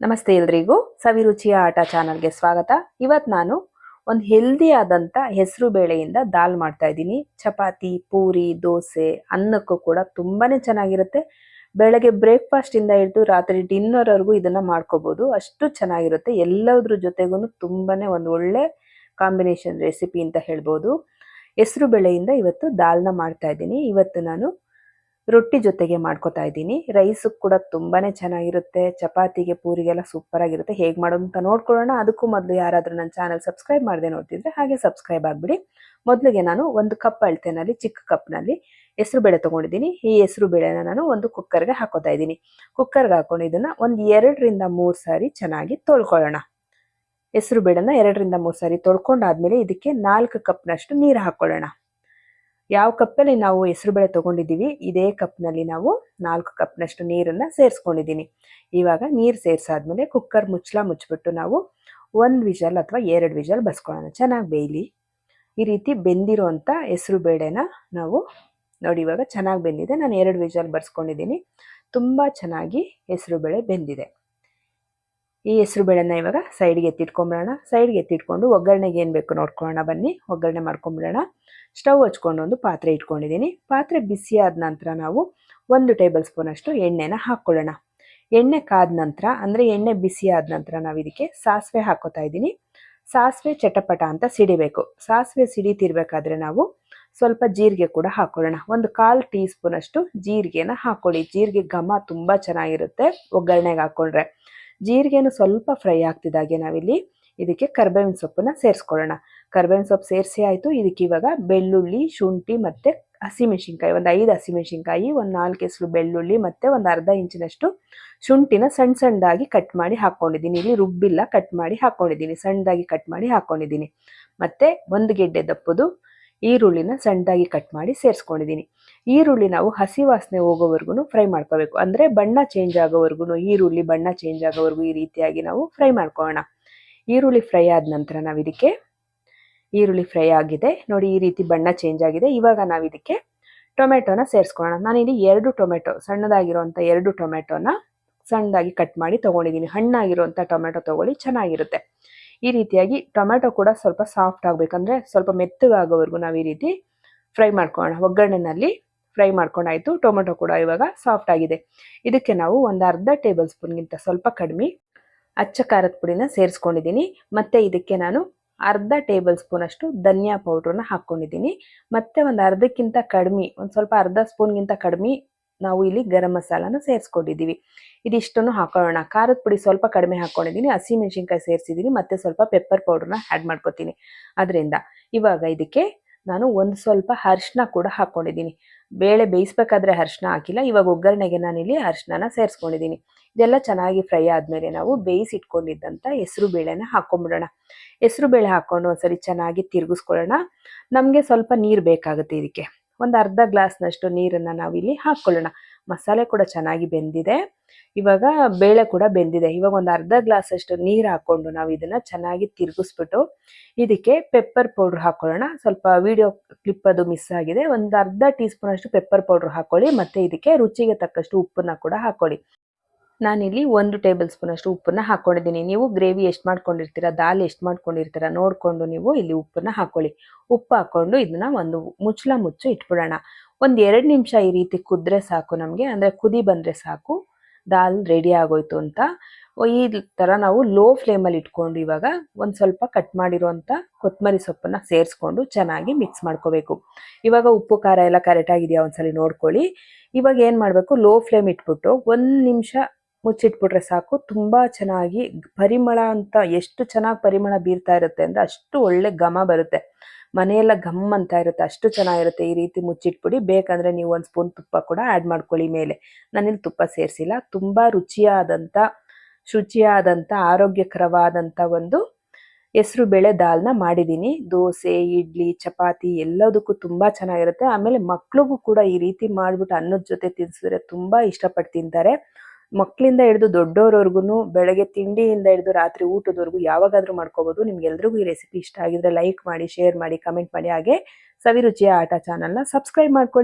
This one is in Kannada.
ನಮಸ್ತೆ ಎಲ್ರಿಗೂ. ಸವಿರುಚಿಯ ಆಟ ಚಾನಲ್ಗೆ ಸ್ವಾಗತ. ಇವತ್ತು ನಾನು ಒಂದು ಹೆಲ್ದಿ ಆದಂಥ ಹೆಸರು ಬೇಳೆಯಿಂದ ದಾಲ್ ಮಾಡ್ತಾ ಇದ್ದೀನಿ. ಚಪಾತಿ, ಪೂರಿ, ದೋಸೆ ಅನ್ನಕ್ಕೂ ಕೂಡ ತುಂಬಾನೇ ಚೆನ್ನಾಗಿರುತ್ತೆ. ಬೆಳಗ್ಗೆ ಬ್ರೇಕ್ಫಾಸ್ಟ್ ಇಂದ ಹಿಡಿದು ರಾತ್ರಿ ಡಿನ್ನರ್ ವರೆಗೂ ಇದನ್ನ ಮಾಡ್ಕೋಬಹುದು ಅಷ್ಟು ಚೆನ್ನಾಗಿರುತ್ತೆ. ಎಲ್ಲದ್ರ ಜೊತೆಗೂ ತುಂಬಾನೇ ಒಂದು ಒಳ್ಳೆ ಕಾಂಬಿನೇಷನ್ ರೆಸಿಪಿ ಅಂತ ಹೇಳ್ಬೋದು. ಹೆಸರು ಬೇಳೆಯಿಂದ ಇವತ್ತು ದಾಲ್ನ ಮಾಡ್ತಾ ಇದ್ದೀನಿ. ಇವತ್ತು ನಾನು ರೊಟ್ಟಿ ಜೊತೆಗೆ ಮಾಡ್ಕೋತಾ ಇದ್ದೀನಿ. ರೈಸು ಕೂಡ ತುಂಬಾ ಚೆನ್ನಾಗಿರುತ್ತೆ. ಚಪಾತಿಗೆ, ಪೂರಿಗೆಲ್ಲ ಸೂಪರ್ ಆಗಿರುತ್ತೆ ಹೇಗೆ ಮಾಡೋದು ಅಂತ ನೋಡ್ಕೊಳ್ಳೋಣ. ಅದಕ್ಕೂ ಮೊದಲು ಯಾರಾದರೂ ನನ್ನ ಚಾನಲ್ ಸಬ್ಸ್ಕ್ರೈಬ್ ಮಾಡದೆ ನೋಡ್ತಿದ್ರೆ ಹಾಗೆ ಸಬ್ಸ್ಕ್ರೈಬ್ ಆಗಿಬಿಡಿ. ಮೊದಲಿಗೆ ನಾನು ಒಂದು ಕಪ್ ಅಳತೆನಲ್ಲಿ, ಚಿಕ್ಕ ಕಪ್ನಲ್ಲಿ ಹೆಸರು ಬೇಳೆ ತೊಗೊಂಡಿದ್ದೀನಿ. ಈ ಹೆಸರು ಬೇಳೆನ ನಾನು ಒಂದು ಕುಕ್ಕರ್ಗೆ ಹಾಕೋತಾ ಇದ್ದೀನಿ. ಕುಕ್ಕರ್ಗೆ ಹಾಕೊಂಡು ಇದನ್ನು ಒಂದು ಎರಡರಿಂದ ಮೂರು ಸಾರಿ ಚೆನ್ನಾಗಿ ತೊಳ್ಕೊಳ್ಳೋಣ. ಹೆಸರು ಬೇಳೆನ ಎರಡರಿಂದ ಮೂರು ಸಾರಿ ತೊಳ್ಕೊಂಡಾದ್ಮೇಲೆ ಇದಕ್ಕೆ ನಾಲ್ಕು ಕಪ್ನಷ್ಟು ನೀರು ಹಾಕೊಳ್ಳೋಣ. ಯಾವ ಕಪ್ಪಲ್ಲಿ ನಾವು ಹೆಸರುಬೇಳೆ ತಗೊಂಡಿದ್ದೀವಿ, ಇದೇ ಕಪ್ನಲ್ಲಿ ನಾವು ನಾಲ್ಕು ಕಪ್ನಷ್ಟು ನೀರನ್ನು ಸೇರಿಸ್ಕೊಂಡಿದ್ದೀನಿ. ಇವಾಗ ನೀರು ಸೇರಿಸಾದ್ಮೇಲೆ ಕುಕ್ಕರ್ ಮುಚ್ಚಲ ಮುಚ್ಚಿಬಿಟ್ಟು ನಾವು ಒಂದು ವಿಜಲ್ ಅಥವಾ ಎರಡು ವಿಜಲ್ ಬಸ್ಕೊಳ್ಳೋಣ. ಚೆನ್ನಾಗಿ ಬೇಯಲಿ. ಈ ರೀತಿ ಬೆಂದಿರುವಂಥ ಹೆಸರು ಬೇಳೆನ ನಾವು ನೋಡಿ, ಇವಾಗ ಚೆನ್ನಾಗಿ ಬೆಂದಿದೆ. ನಾನು ಎರಡು ವಿಜಲ್ ಬರ್ಸ್ಕೊಂಡಿದ್ದೀನಿ ತುಂಬ ಚೆನ್ನಾಗಿ ಹೆಸರು ಬೇಳೆ ಬೆಂದಿದೆ. ಈ ಹೆಸರು ಬೇಳೆನ ಇವಾಗ ಸೈಡ್ಗೆ ಎತ್ತಿಟ್ಕೊಂಬಿಡೋಣ. ಸೈಡ್ಗೆ ಎತ್ತಿಟ್ಕೊಂಡು ಒಗ್ಗರಣೆಗೆ ಏನು ಬೇಕು ನೋಡ್ಕೊಳ್ಳೋಣ ಬನ್ನಿ. ಒಗ್ಗರಣೆ ಮಾಡ್ಕೊಂಬಿಡೋಣ. ಸ್ಟವ್ ಹಚ್ಕೊಂಡು ಒಂದು ಪಾತ್ರೆ ಇಟ್ಕೊಂಡಿದ್ದೀನಿ. ಪಾತ್ರೆ ಬಿಸಿ ಆದ ನಂತರ ನಾವು ಒಂದು ಟೇಬಲ್ ಸ್ಪೂನ್ ಅಷ್ಟು ಎಣ್ಣೆನ ಹಾಕ್ಕೊಳ್ಳೋಣ. ಎಣ್ಣೆ ಕಾದ ನಂತರ, ಅಂದರೆ ಎಣ್ಣೆ ಬಿಸಿ ಆದ ನಂತರ ನಾವು ಇದಕ್ಕೆ ಸಾಸಿವೆ ಹಾಕೋತಾ ಇದ್ದೀನಿ. ಸಾಸಿವೆ ಚಟಪಟ ಅಂತ ಸಿಡಿಬೇಕು. ಸಾಸಿವೆ ಸಿಡಿತಿರ್ಬೇಕಾದ್ರೆ ನಾವು ಸ್ವಲ್ಪ ಜೀರಿಗೆ ಕೂಡ ಹಾಕೊಳ್ಳೋಣ ಒಂದು ಕಾಲು ಟೀ ಸ್ಪೂನಷ್ಟು ಜೀರಿಗೆನ ಹಾಕ್ಕೊಳ್ಳಿ ಜೀರಿಗೆ ಘಮ ತುಂಬ ಚೆನ್ನಾಗಿರುತ್ತೆ ಒಗ್ಗರಣೆಗೆ ಹಾಕೊಂಡ್ರೆ ಜೀರಿಗೆನು ಸ್ವಲ್ಪ ಫ್ರೈ ಆಗ್ತಿದ್ದಾಗೆ ನಾವಿಲ್ಲಿ ಇದಕ್ಕೆ ಕರ್ಬೇವಿನ ಸೊಪ್ಪನ್ನ ಸೇರಿಸ್ಕೊಳ್ಳೋಣ. ಕರ್ಬೇವಿನ ಸೊಪ್ಪು ಸೇರಿಸಿ ಆಯಿತು, ಇದಕ್ಕೆ ಇವಾಗ ಬೆಳ್ಳುಳ್ಳಿ, ಶುಂಠಿ ಮತ್ತು ಹಸಿಮೆಣಸಿನ್ಕಾಯಿ, ಒಂದು ಐದು ಹಸಿಮೆಣಸಿನ್ಕಾಯಿ, ಒಂದು ನಾಲ್ಕು ಹೆಸರು ಬೆಳ್ಳುಳ್ಳಿ ಮತ್ತು ಒಂದು ಅರ್ಧ ಇಂಚಿನಷ್ಟು ಶುಂಠಿನ ಸಣ್ಣ ಸಣ್ಣದಾಗಿ ಕಟ್ ಮಾಡಿ ಹಾಕ್ಕೊಂಡಿದ್ದೀನಿ ಇಲ್ಲಿ ರುಬ್ಬಿಲ್ಲ ಕಟ್ ಮಾಡಿ ಹಾಕ್ಕೊಂಡಿದ್ದೀನಿ ಸಣ್ಣದಾಗಿ ಕಟ್ ಮಾಡಿ ಹಾಕ್ಕೊಂಡಿದ್ದೀನಿ ಮತ್ತು ಒಂದು ಗೆಡ್ಡೆ ದಪ್ಪದು ಈರುಳ್ಳಿನ ಸಣ್ಣದಾಗಿ ಕಟ್ ಮಾಡಿ ಸೇರಿಸ್ಕೊಂಡಿದ್ದೀನಿ. ಈರುಳ್ಳಿ ನಾವು ಹಸಿ ವಾಸನೆ ಹೋಗೋವರೆಗೂ ಫ್ರೈ ಮಾಡ್ಕೋಬೇಕು. ಅಂದರೆ ಬಣ್ಣ ಚೇಂಜ್ ಆಗೋವರೆಗೂ ಈರುಳ್ಳಿ ಬಣ್ಣ ಚೇಂಜ್ ಆಗೋವರೆಗೂ ಈ ರೀತಿಯಾಗಿ ನಾವು ಫ್ರೈ ಮಾಡ್ಕೊಳ್ಳೋಣ ಈರುಳ್ಳಿ ಫ್ರೈ ಆದ ನಂತರ ನಾವು ಇದಕ್ಕೆ ಈರುಳ್ಳಿ ಫ್ರೈ ಆಗಿದೆ. ನೋಡಿ ಈ ರೀತಿ ಬಣ್ಣ ಚೇಂಜ್ ಆಗಿದೆ. ಇವಾಗ ನಾವು ಇದಕ್ಕೆ ಟೊಮೆಟೊನ ಸೇರಿಸ್ಕೊಳ್ಳೋಣ ನಾನಿಲ್ಲಿ ಎರಡು ಟೊಮೆಟೊ, ಸಣ್ಣದಾಗಿರುವಂಥ ಎರಡು ಟೊಮೆಟೊನ ಸಣ್ಣದಾಗಿ ಕಟ್ ಮಾಡಿ ತೊಗೊಂಡಿದ್ದೀನಿ. ಹಣ್ಣಾಗಿರುವಂಥ ಟೊಮೆಟೊ ತೊಗೊಳ್ಳಿ, ಚೆನ್ನಾಗಿರುತ್ತೆ. ಈ ರೀತಿಯಾಗಿ ಟೊಮೆಟೊ ಕೂಡ ಸ್ವಲ್ಪ ಸಾಫ್ಟ್ ಆಗಬೇಕಂದ್ರೆ ಸ್ವಲ್ಪ ಮೆತ್ತಗಾಗೋವರೆಗೂ ನಾವು ಈ ರೀತಿ ಫ್ರೈ ಮಾಡ್ಕೊಳ್ಳೋಣ. ಒಗ್ಗರಣೆನಲ್ಲಿ ಫ್ರೈ ಮಾಡ್ಕೊಂಡಾಯ್ತು ಟೊಮೆಟೊ ಕೂಡ ಇವಾಗ ಸಾಫ್ಟ್ ಆಗಿದೆ. ಇದಕ್ಕೆ ನಾವು ಒಂದು ಅರ್ಧ ಟೇಬಲ್ ಸ್ಪೂನ್ಗಿಂತ ಸ್ವಲ್ಪ ಕಡಿಮೆ ಅಚ್ಚ ಖಾರದ ಪುಡಿನ ಸೇರಿಸ್ಕೊಂಡಿದ್ದೀನಿ. ಮತ್ತು ಇದಕ್ಕೆ ನಾನು ಅರ್ಧ ಟೇಬಲ್ ಸ್ಪೂನ್ ಅಷ್ಟು ಧನಿಯಾ ಪೌಡ್ರನ್ನ ಹಾಕ್ಕೊಂಡಿದ್ದೀನಿ. ಮತ್ತೆ ಒಂದು ಅರ್ಧಕ್ಕಿಂತ ಕಡಿಮೆ, ಒಂದು ಸ್ವಲ್ಪ ಅರ್ಧ ಸ್ಪೂನ್ಗಿಂತ ಕಡಿಮೆ ನಾವು ಇಲ್ಲಿ ಗರಂ ಮಸಾಲಾನ ಸೇರಿಸ್ಕೊಂಡಿದ್ದೀವಿ. ಇದಿಷ್ಟನ್ನು ಹಾಕೊಳ್ಳೋಣ. ಖಾರದ ಪುಡಿ ಸ್ವಲ್ಪ ಕಡಿಮೆ ಹಾಕ್ಕೊಂಡಿದ್ದೀನಿ ಹಸಿ ಮೆಣಸಿನ್ಕಾಯಿ ಸೇರಿಸಿದ್ದೀನಿ. ಮತ್ತೆ ಸ್ವಲ್ಪ ಪೆಪ್ಪರ್ ಪೌಡ್ರನ್ನ ಆ್ಯಡ್ ಮಾಡ್ಕೊತೀನಿ. ಅದರಿಂದ ಇವಾಗ ಇದಕ್ಕೆ ನಾನು ಒಂದು ಸ್ವಲ್ಪ ಅರ್ಶಿನ ಕೂಡ ಹಾಕ್ಕೊಂಡಿದ್ದೀನಿ ಬೇಳೆ ಬೇಯಿಸ್ಬೇಕಾದ್ರೆ ಅರ್ಶಿನ ಹಾಕಿಲ್ಲ. ಇವಾಗ ಒಗ್ಗರಣೆಗೆ ನಾನಿಲ್ಲಿ ಅರ್ಶಿನ ಸೇರಿಸ್ಕೊಂಡಿದ್ದೀನಿ. ಇದೆಲ್ಲ ಚೆನ್ನಾಗಿ ಫ್ರೈ ಆದಮೇಲೆ ನಾವು ಬೇಯಿಸಿಟ್ಕೊಂಡಿದ್ದಂಥ ಹೆಸರು ಬೇಳೆನ ಹಾಕ್ಕೊಂಬಿಡೋಣ ಹೆಸರು ಬೇಳೆ ಹಾಕ್ಕೊಂಡು ಒಂದ್ಸರಿ ಚೆನ್ನಾಗಿ ತಿರುಗಿಸ್ಕೊಳ್ಳೋಣ. ನಮಗೆ ಸ್ವಲ್ಪ ನೀರು ಬೇಕಾಗುತ್ತೆ ಇದಕ್ಕೆ. ಒಂದು ಅರ್ಧ ಗ್ಲಾಸ್ನಷ್ಟು ನೀರನ್ನು ನಾವಿಲ್ಲಿ ಹಾಕ್ಕೊಳ್ಳೋಣ ಮಸಾಲೆ ಕೂಡ ಚೆನ್ನಾಗಿ ಬೆಂದಿದೆ. ಇವಾಗ ಬೇಳೆ ಕೂಡ ಬೆಂದಿದೆ. ಇವಾಗ ಒಂದು ಅರ್ಧ ಗ್ಲಾಸ್ ಅಷ್ಟು ನೀರು ಹಾಕ್ಕೊಂಡು ನಾವು ಇದನ್ನು ಚೆನ್ನಾಗಿ ತಿರುಗಿಸ್ಬಿಟ್ಟು ಇದಕ್ಕೆ ಪೆಪ್ಪರ್ ಪೌಡ್ರ್ ಹಾಕೊಳ್ಳೋಣ. ಸ್ವಲ್ಪ ವಿಡಿಯೋ ಕ್ಲಿಪ್ ಅದು ಮಿಸ್ ಆಗಿದೆ. ಒಂದು ಅರ್ಧ ಟೀ ಸ್ಪೂನಷ್ಟು ಪೆಪ್ಪರ್ ಪೌಡ್ರ್ ಹಾಕ್ಕೊಳ್ಳಿ ಮತ್ತೆ ಇದಕ್ಕೆ ರುಚಿಗೆ ತಕ್ಕಷ್ಟು ಉಪ್ಪನ್ನು ಕೂಡ ಹಾಕೊಳ್ಳಿ. ನಾನಿಲ್ಲಿ ಒಂದು ಟೇಬಲ್ ಸ್ಪೂನ್ ಅಷ್ಟು ಉಪ್ಪನ್ನ ಹಾಕ್ಕೊಂಡಿದ್ದೀನಿ ನೀವು ಗ್ರೇವಿ ಎಷ್ಟು ಮಾಡ್ಕೊಂಡಿರ್ತೀರಾ, ದಾಲ್ ಎಷ್ಟು ಮಾಡ್ಕೊಂಡಿರ್ತೀರಾ ನೋಡಿಕೊಂಡು ನೀವು ಇಲ್ಲಿ ಉಪ್ಪನ್ನು ಹಾಕ್ಕೊಳ್ಳಿ ಉಪ್ಪು ಹಾಕ್ಕೊಂಡು ಇದನ್ನ ಒಂದು ಮುಚ್ಚಳ ಮುಚ್ಚು ಇಟ್ಬಿಡೋಣ. ಒಂದು ಎರಡು ನಿಮಿಷ ಈ ರೀತಿ ಕುದ್ರೆ ಸಾಕು ನಮಗೆ, ಅಂದರೆ ಕುದಿ ಬಂದರೆ ಸಾಕು, ದಾಲ್ ರೆಡಿ ಆಗೋಯ್ತು ಅಂತ. ಈ ಥರ ನಾವು ಲೋ ಫ್ಲೇಮಲ್ಲಿ ಇಟ್ಕೊಂಡು ಇವಾಗ ಒಂದು ಸ್ವಲ್ಪ ಕಟ್ ಮಾಡಿರುವಂಥ ಕೊತ್ತಂಬರಿ ಸೊಪ್ಪನ್ನು ಸೇರಿಸ್ಕೊಂಡು ಚೆನ್ನಾಗಿ ಮಿಕ್ಸ್ ಮಾಡ್ಕೋಬೇಕು. ಇವಾಗ ಉಪ್ಪು, ಖಾರ ಎಲ್ಲ ಕರೆಕ್ಟಾಗಿದೆಯಾ ಒಂದ್ಸಲಿ ನೋಡ್ಕೊಳ್ಳಿ. ಇವಾಗ ಏನು ಮಾಡಬೇಕು, ಲೋ ಫ್ಲೇಮ್ ಇಟ್ಬಿಟ್ಟು ಒಂದು ನಿಮಿಷ ಮುಚ್ಚಿಟ್ಬಿಟ್ರೆ ಸಾಕು. ತುಂಬ ಚೆನ್ನಾಗಿ ಪರಿಮಳ ಅಂತ ಎಷ್ಟು ಚೆನ್ನಾಗಿ ಪರಿಮಳ ಬೀರ್ತಾ ಇರುತ್ತೆ ಅಂದರೆ ಅಷ್ಟು ಒಳ್ಳೆ ಘಮ ಬರುತ್ತೆ. ಮನೆಯೆಲ್ಲ ಘಮ್ ಅಂತ ಇರುತ್ತೆ. ಅಷ್ಟು ಚೆನ್ನಾಗಿರುತ್ತೆ ಈ ರೀತಿ ಮುಚ್ಚಿಟ್ಬಿಡಿ. ಬೇಕಂದ್ರೆ ನೀವು ಒಂದು ಸ್ಪೂನ್ ತುಪ್ಪ ಕೂಡ ಆ್ಯಡ್ ಮಾಡ್ಕೊಳ್ಳಿ ಮೇಲೆ. ನಾನಿಲ್ಲಿ ತುಪ್ಪ ಸೇರಿಸಿಲ್ಲ. ತುಂಬ ರುಚಿಯಾದಂಥ ಶುಚಿಯಾದಂಥ ಆರೋಗ್ಯಕರವಾದಂಥ ಒಂದು ಹೆಸರು ಬೇಳೆ ದಾಲ್ನ ಮಾಡಿದ್ದೀನಿ. ದೋಸೆ, ಇಡ್ಲಿ, ಚಪಾತಿ ಎಲ್ಲದಕ್ಕೂ ತುಂಬ ಚೆನ್ನಾಗಿರುತ್ತೆ. ಆಮೇಲೆ ಮಕ್ಳಿಗೂ ಕೂಡ ಈ ರೀತಿ ಮಾಡಿಬಿಟ್ಟು ಅನ್ನದ ಜೊತೆ ತಿನ್ಸಿದ್ರೆ ತುಂಬ ಇಷ್ಟಪಟ್ಟು ತಿಂತಾರೆ. ಮಕ್ಕಳಿಂದ ಹಿಡಿದು ದೊಡ್ಡೋರವರೆಗೂ ಬೆಳಗ್ಗೆ ತಿಂಡಿಯಿಂದ ಹಿಡಿದು ರಾತ್ರಿ ಊಟದವರೆಗೂ ಯಾವಾಗಾದರೂ ಮಾಡ್ಕೋಬೋದು. ನಿಮ್ಗೆಲ್ರಿಗೂ ಈ ರೆಸಿಪಿ ಇಷ್ಟ ಆಗಿದ್ರೆ ಲೈಕ್ ಮಾಡಿ ಶೇರ್ ಮಾಡಿ ಕಮೆಂಟ್ ಮಾಡಿ. ಹಾಗೆ ಸವಿರುಚಿಯ ಆಟ ಚಾನಲ್ನ ಸಬ್ಸ್ಕ್ರೈಬ್ ಮಾಡ್ಕೊಳ್ಳಿ.